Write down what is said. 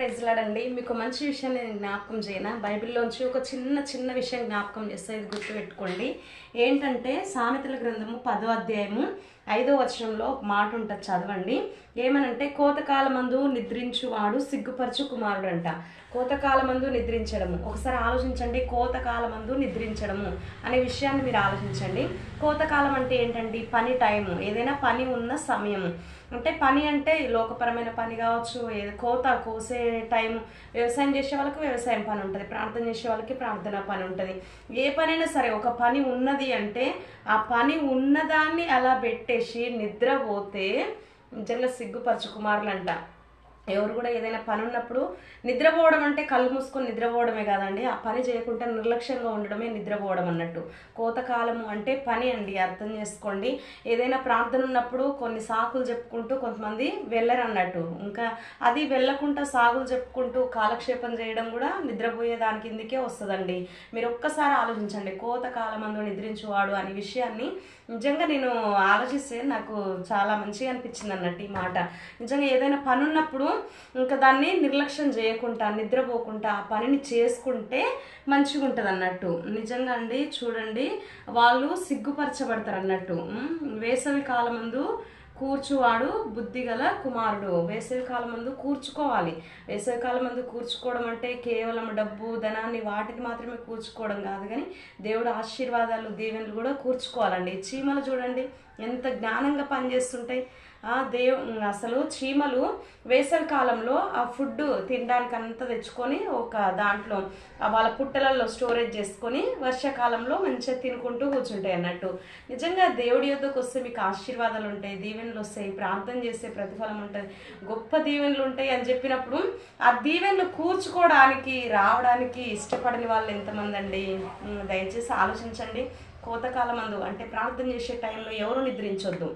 ప్రజలాడండి. మీకు మంచి విషయం నేను జ్ఞాపకం చేయనా? బైబిల్లోంచి ఒక చిన్న చిన్న విషయం జ్ఞాపకం చేస్తే ఇది గుర్తుపెట్టుకోండి. ఏంటంటే సామెతల గ్రంథము పదో అధ్యాయము ఐదో వచనంలో మాట ఉంటుంది. చదవండి. ఏమనంటే కోతకాలమందు నిద్రించువాడు సిగ్గుపరచు కుమారుడు అంట కోతకాలమందు నిద్రించడము. ఒకసారి ఆలోచించండి. కోతకాలమందు నిద్రించడము అనే విషయాన్ని మీరు ఆలోచించండి. కోతకాలం అంటే ఏంటండి? పని టైము. ఏదైనా పని ఉన్న సమయము. అంటే పని అంటే లోకపరమైన పని కావచ్చు ఏదో కోత కోసే టైం వ్యవసాయం చేసే వాళ్ళకి వ్యవసాయం పని ఉంటుంది ప్రార్థన చేసే వాళ్ళకి ప్రార్థన పని ఉంటుంది. ఏ పనైనా సరే ఒక పని ఉన్నది అంటే ఆ పని ఉన్నదాన్ని అలా పెట్టేసి నిద్రపోతే నిజంగా సిగ్గుపరచు కుమారులు అంట ఎవరు కూడా ఏదైనా పని ఉన్నప్పుడు నిద్రపోవడం అంటే కళ్ళు మూసుకొని నిద్రపోవడమే కాదండి. ఆ పని చేయకుండా నిర్లక్ష్యంగా ఉండడమే నిద్రపోవడం అన్నట్టు. కోతకాలము అంటే పని అండి అర్థం చేసుకోండి. ఏదైనా ప్రార్థన ఉన్నప్పుడు కొన్ని సాకులు చెప్పుకుంటూ కొంతమంది వెళ్ళరు అన్నట్టు. ఇంకా అది వెళ్ళకుండా సాగులు చెప్పుకుంటూ కాలక్షేపం చేయడం కూడా నిద్రపోయే దాని కిందికే వస్తుందండి. మీరు ఒక్కసారి ఆలోచించండి కోతకాలమందు నిద్రించువాడు అనే విషయాన్ని నిజంగా నేను ఆలోచిస్తే నాకు చాలా మంచిగా అనిపించింది అన్నట్టు ఈ మాట. నిజంగా ఏదైనా పని ఉన్నప్పుడు ఇంకా దాన్ని నిర్లక్ష్యం చేయకుండా నిద్రపోకుండా ఆ పనిని చేసుకుంటే మంచిగా ఉంటుంది అన్నట్టు నిజంగా అండి చూడండి వాళ్ళు సిగ్గుపరచబడతారు అన్నట్టు వేసవి కాలమందు కూర్చువాడు బుద్ధిగల కుమారుడు. వేసవి కాలం ముందు కూర్చుకోవాలి. వేసవి కాలం ముందు కూర్చుకోవడం అంటే కేవలం డబ్బు ధనాన్ని వాటిని మాత్రమే కూర్చుకోవడం కాదు కానీ దేవుడు ఆశీర్వాదాలు దీవెనలు కూడా కూర్చుకోవాలండి. చీమలు చూడండి ఎంత జ్ఞానంగా పనిచేస్తుంటాయి. దేవ్ అసలు చీమలు వేసవి కాలంలో ఆ ఫుడ్ తినడానికంతా తెచ్చుకొని ఒక దాంట్లో వాళ్ళ పుట్టలలో స్టోరేజ్ చేసుకొని వర్షాకాలంలో మంచిగా తినుకుంటూ కూర్చుంటాయి అన్నట్టు. నిజంగా దేవుడి యొద్దకు వస్తే మీకు ఆశీర్వాదాలు ఉంటాయి దీవెనలు వస్తాయి ప్రార్థన చేసే ప్రతిఫలం ఉంటుంది. గొప్ప దీవెనలు ఉంటాయి అని చెప్పినప్పుడు ఆ దీవెనలు కూర్చుకోవడానికి రావడానికి ఇష్టపడని వాళ్ళు ఎంతమంది అండి? దయచేసి ఆలోచించండి. కోతకాలం అందు అంటే ప్రార్థన చేసే టైంలో ఎవరు నిద్రించొద్దు.